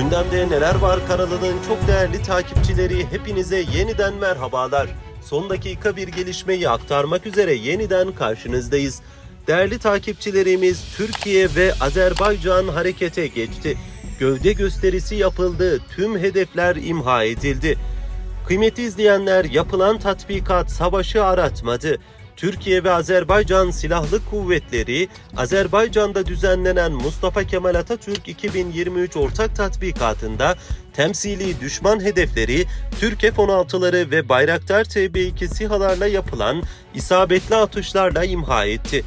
Gündemde neler var kanalının çok değerli takipçileri hepinize yeniden merhabalar. Son dakika bir gelişmeyi aktarmak üzere yeniden karşınızdayız. Değerli takipçilerimiz Türkiye ve Azerbaycan harekete geçti. Gövde gösterisi yapıldı, tüm hedefler imha edildi. Kıymetli izleyenler yapılan tatbikat savaşı aratmadı. Türkiye ve Azerbaycan Silahlı Kuvvetleri, Azerbaycan'da düzenlenen Mustafa Kemal Atatürk 2023 ortak tatbikatında temsili düşman hedefleri Türk F-16'ları ve Bayraktar TB2 SİHA'larla yapılan isabetli atışlarla imha etti.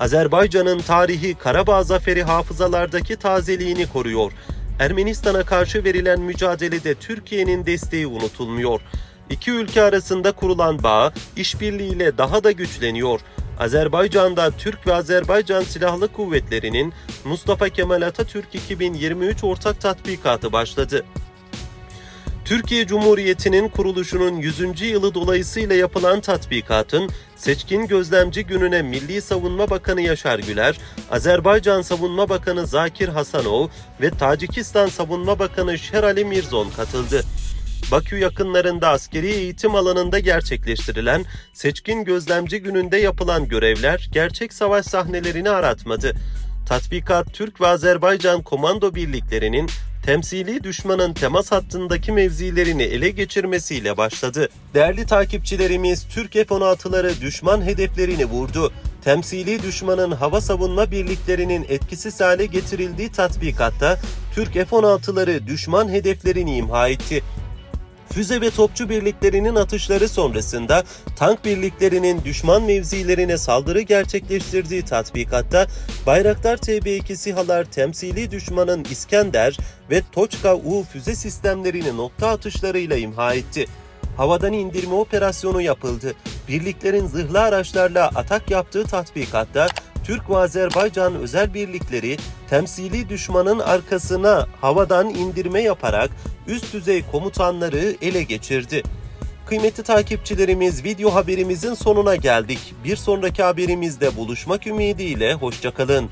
Azerbaycan'ın tarihi Karabağ zaferi hafızalardaki tazeliğini koruyor. Ermenistan'a karşı verilen mücadelede Türkiye'nin desteği unutulmuyor. İki ülke arasında kurulan bağ işbirliğiyle daha da güçleniyor. Azerbaycan'da Türk ve Azerbaycan Silahlı Kuvvetleri'nin Mustafa Kemal Atatürk 2023 ortak tatbikatı başladı. Türkiye Cumhuriyeti'nin kuruluşunun 100. yılı dolayısıyla yapılan tatbikatın seçkin gözlemci gününe Milli Savunma Bakanı Yaşar Güler, Azerbaycan Savunma Bakanı Zakir Hasanov ve Tacikistan Savunma Bakanı Şerali Mirzon katıldı. Bakü yakınlarında askeri eğitim alanında gerçekleştirilen seçkin gözlemci gününde yapılan görevler gerçek savaş sahnelerini aratmadı. Tatbikat Türk ve Azerbaycan komando birliklerinin temsili düşmanın temas hattındaki mevzilerini ele geçirmesiyle başladı. Değerli takipçilerimiz Türk F-16'ları düşman hedeflerini vurdu. Temsili düşmanın hava savunma birliklerinin etkisiz hale getirildiği tatbikatta Türk F-16'ları düşman hedeflerini imha etti. Füze ve topçu birliklerinin atışları sonrasında tank birliklerinin düşman mevzilerine saldırı gerçekleştirdiği tatbikatta Bayraktar TB2 SİHA'lar temsili düşmanın İskender ve Toçka-U füze sistemlerini nokta atışlarıyla imha etti. Havadan indirme operasyonu yapıldı. Birliklerin zırhlı araçlarla atak yaptığı tatbikatta Türk ve Azerbaycan özel birlikleri temsili düşmanın arkasına havadan indirme yaparak üst düzey komutanları ele geçirdi. Kıymetli takipçilerimiz video haberimizin sonuna geldik. Bir sonraki haberimizde buluşmak ümidiyle hoşçakalın.